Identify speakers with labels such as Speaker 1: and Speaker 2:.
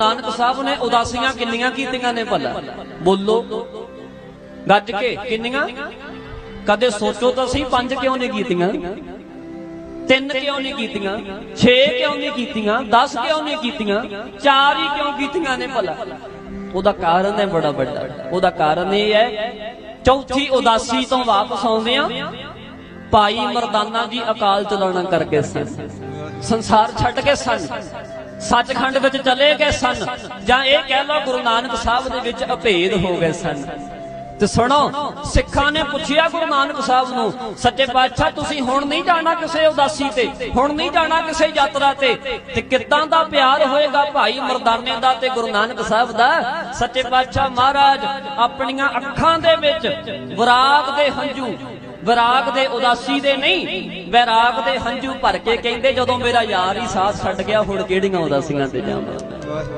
Speaker 1: ਨਾਨਕ ਸਾਹਿਬ ਨੇ ਉਦਾਸੀਆਂ ਕਿੰਨੀਆਂ ਕੀਤੀਆਂ ਨੇ ਭਲਾ? ਬੋਲੋ। ਗੱਜ ਕੇ, ਕਿੰਨੀਆਂ? ਕਦੇ ਸੋਚੋ ਤਾਂ ਸਹੀ, ਪੰਜ ਕਿਉਂ ਨਹੀਂ ਕੀਤੀਆਂ? ਤਿੰਨ ਕਿਉਂ ਨਹੀਂ ਕੀਤੀਆਂ? 6 ਕਿਉਂ ਨਹੀਂ ਕੀਤੀਆਂ? 10 ਕਿਉਂ ਨਹੀਂ ਕੀਤੀਆਂ? 4 ਹੀ ਕਿਉਂ ਕੀਤੀਆਂ ਨੇ ਭਲਾ? ਉਹਦਾ ਕਾਰਨ ਹੈ ਬੜਾ ਵੱਡਾ। ਉਹਦਾ ਕਾਰਨ ਇਹ ਹੈ, ਚੌਥੀ ਉਦਾਸੀ ਤੋਂ ਵਾਪਸ ਆਉਂਦੇ ਆ ਭਾਈ ਮਰਦਾਨਾ ਜੀ ਅਕਾਲ ਚਲਾਣਾ ਕਰਕੇ ਸਨ ਸੰਸਾਰ ਛੱਡ ਕੇ ਸਨ। ਸੱਚਖੰਡ ਵਿੱਚ ਚਲੇ ਗਏ ਸਨ ਜਾਂ ਇਹ ਕਹਿ ਲਓ ਗੁਰੂ ਨਾਨਕ ਸਾਹਿਬ ਦੇ ਵਿੱਚ ਅਭੇਦ ਹੋ ਗਏ ਸਨ। ਤੇ ਸੁਣੋ, ਸਿੱਖਾਂ ਨੇ ਪੁੱਛਿਆ ਗੁਰੂ ਨਾਨਕ ਸਾਹਿਬ ਨੂੰ, ਸੱਚੇ ਪਾਤਸ਼ਾਹ, ਤੁਸੀਂ ਹੁਣ ਨਹੀਂ ਜਾਣਾ ਕਿਸੇ ਉਦਾਸੀ ਤੇ, ਹੁਣ ਨਹੀਂ ਜਾਣਾ ਕਿਸੇ ਯਾਤਰਾ ਤੇ ਤੇ ਕਿੱਦਾਂ ਦਾ ਪਿਆਰ ਹੋਏਗਾ ਭਾਈ ਮਰਦਾਨੇ ਦਾ ਤੇ ਗੁਰੂ ਨਾਨਕ ਸਾਹਿਬ ਦਾ? ਸੱਚੇ ਪਾਤਸ਼ਾਹ ਮਹਾਰਾਜ, ਆਪਣੀਆਂ ਅੱਖਾਂ ਦੇ ਵਿੱਚ ਵਿਰਾਗ ਦੇ ਹੰਝੂ, ਵਿਰਾਗ ਦੇ ਉਦਾਸੀ ਦੇ ਨਹੀਂ, ਵਿਰਾਗ ਦੇ ਹੰਝੂ ਭਰ ਕੇ ਕਹਿੰਦੇ, ਜਦੋਂ ਮੇਰਾ ਯਾਰ ਹੀ ਸਾਥ ਛੱਡ ਗਿਆ, ਹੁਣ ਕਿਹੜੀਆਂ ਉਦਾਸੀਆਂ ਤੇ ਜਾਵਾਂ?